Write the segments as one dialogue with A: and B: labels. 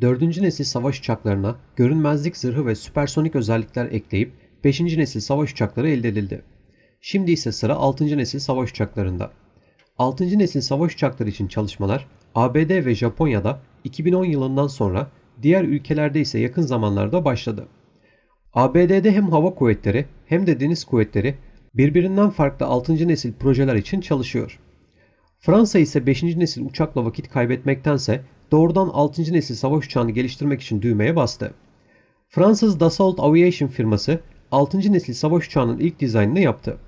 A: 4. nesil savaş uçaklarına görünmezlik zırhı ve süpersonik özellikler ekleyip 5. nesil savaş uçakları elde edildi. Şimdi ise sıra 6. nesil savaş uçaklarında. 6. nesil savaş uçakları için çalışmalar ABD ve Japonya'da 2010 yılından sonra diğer ülkelerde ise yakın zamanlarda başladı. ABD'de hem hava kuvvetleri hem de deniz kuvvetleri birbirinden farklı 6. nesil projeler için çalışıyor. Fransa ise 5. nesil uçakla vakit kaybetmektense doğrudan 6. nesil savaş uçağını geliştirmek için düğmeye bastı. Fransız Dassault Aviation firması 6. nesil savaş uçağının ilk dizaynını yaptı.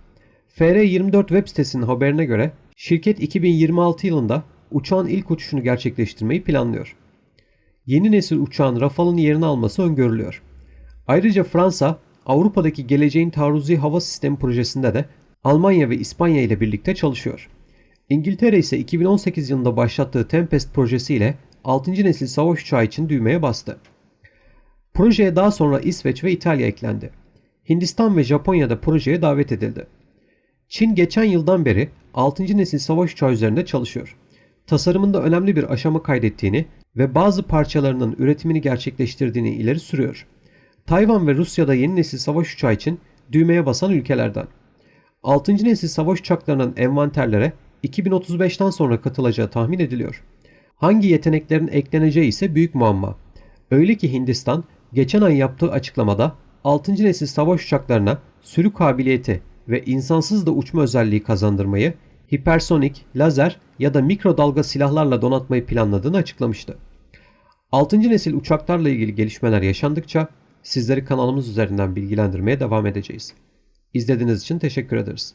A: FR24 web sitesinin haberine göre şirket 2026 yılında uçağın ilk uçuşunu gerçekleştirmeyi planlıyor. Yeni nesil uçağın Rafale'ın yerini alması öngörülüyor. Ayrıca Fransa, Avrupa'daki geleceğin taarruzi hava sistemi projesinde de Almanya ve İspanya ile birlikte çalışıyor. İngiltere ise 2018 yılında başlattığı Tempest projesiyle 6. nesil savaş uçağı için düğmeye bastı. Projeye daha sonra İsveç ve İtalya eklendi. Hindistan ve Japonya da projeye davet edildi. Çin geçen yıldan beri 6. nesil savaş uçağı üzerinde çalışıyor. Tasarımında önemli bir aşama kaydettiğini ve bazı parçalarının üretimini gerçekleştirdiğini ileri sürüyor. Tayvan ve Rusya da yeni nesil savaş uçağı için düğmeye basan ülkelerden. 6. nesil savaş uçaklarının envanterlere 2035'ten sonra katılacağı tahmin ediliyor. Hangi yeteneklerin ekleneceği ise büyük muamma. Öyle ki Hindistan geçen ay yaptığı açıklamada 6. nesil savaş uçaklarına sürü kabiliyeti ve insansız da uçma özelliği kazandırmayı, hipersonik, lazer ya da mikrodalga silahlarla donatmayı planladığını açıklamıştı. 6. nesil uçaklarla ilgili gelişmeler yaşandıkça sizleri kanalımız üzerinden bilgilendirmeye devam edeceğiz. İzlediğiniz için teşekkür ederiz.